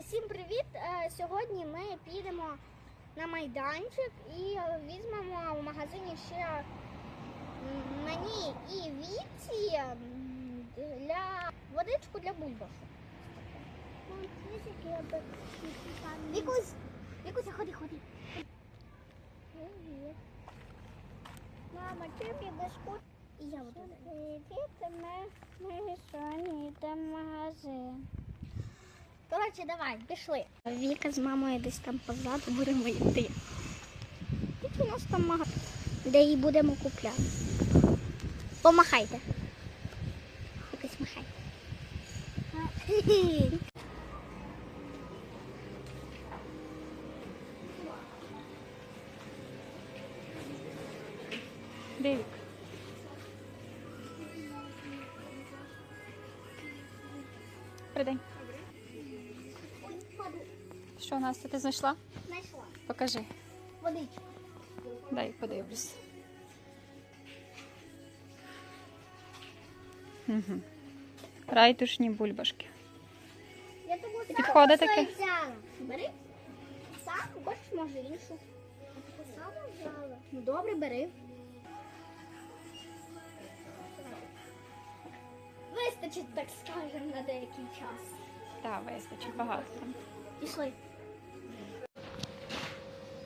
Всім привіт! Е, Сьогодні ми підемо на майданчик і візьмемо в магазині ще мені і віці для водичку для бульбашок. Вікусь, Вікуся, ходи, ходи. Мама, ти підеш куди? І я буду. Привіт, ми, ми сьогодні йдемо в магазин. Коротше, давай, пішли. Віка з мамою десь там позаду будемо йти. Тут у нас там магазин, де її будемо купляти. Помахайте. Якось махай. Девік. Придень. Що, Настя, ти знайшла? Знайшла. Покажи. Водичку. Дай подивлюсь. Угу. Райтушні бульбашки. Я тобі сам Підходить оце таке? взяла. Бери. Сам, хочеш, може іншу. Саму взяла. Ну добре, бери. Вистачить, так скажемо, на деякий час. Так, вистачить багато там. Пішли.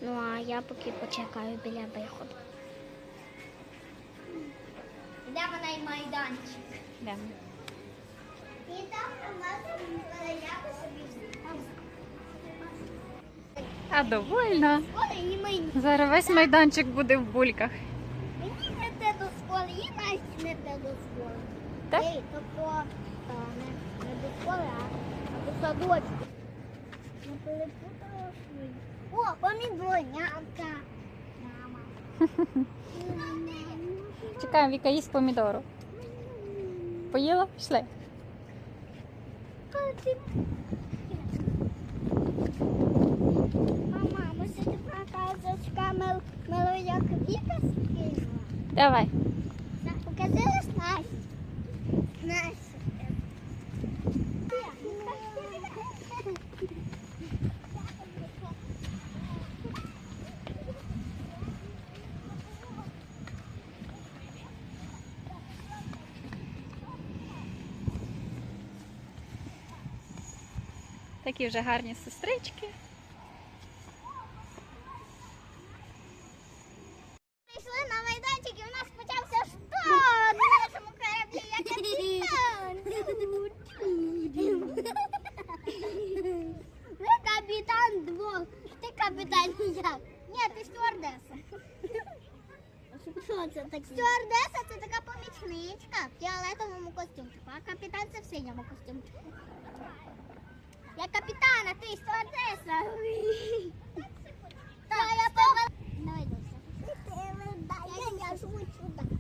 Ну, а я поки почекаю біля виходу. Де вона і майданчик? Йдемо. І там собі А довольна. І мені. Зараз весь майданчик буде в бульках. Мені не те до школи, і Насті не те до школи. Так? Ей, тобто та, не, не до школи, а до садочку. Не перепутала свої. О, помідорнятка. Мама. Чекаємо, Віка їсть помідору. Поїла? Пішли. Мама, ми сьогодні показочка мил, мило як Віка скинула. Давай. Показалось Такі вже гарні сестрички. Прийшли на майданчик і у нас почався шторм на нашому кораблі. Я капітан. Ви капітан двох. Ти капітан і я. Ні, ти стюардеса. Що це таке? Стюардеса це така помічничка в фіолетовому костюмчику, а капітан це в синьому костюмчику. Ти стюардеса. Так, я повела. Давай, Я живу сюди.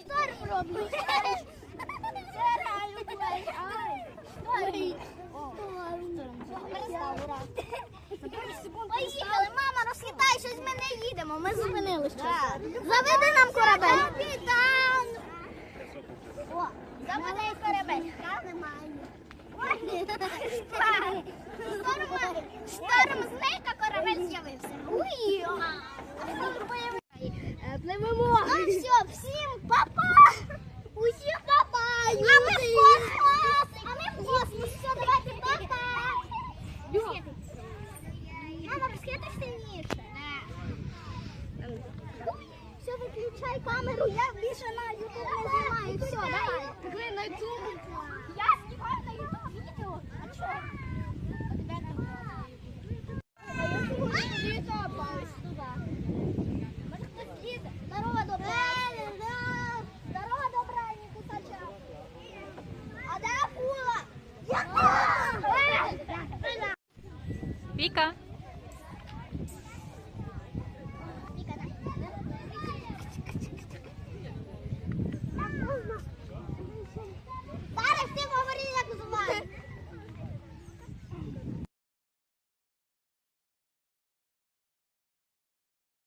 Шторм. Поїхали, мама, розхитай, щось ми не їдемо. Ми зупинилися. Заведи нам корабель. Капітан. О, заведи корабель. Шторм, шторм зник, а корабель з'явився. Пливемо. Ну все, всім папа! Усім папа! А ми в космос! А ми в космос! Все, давайте папа! Мама, розкидай сильніше. Все, виключай камеру, я більше на ютуб не знімаю. Все, давай. Ви на ютуб.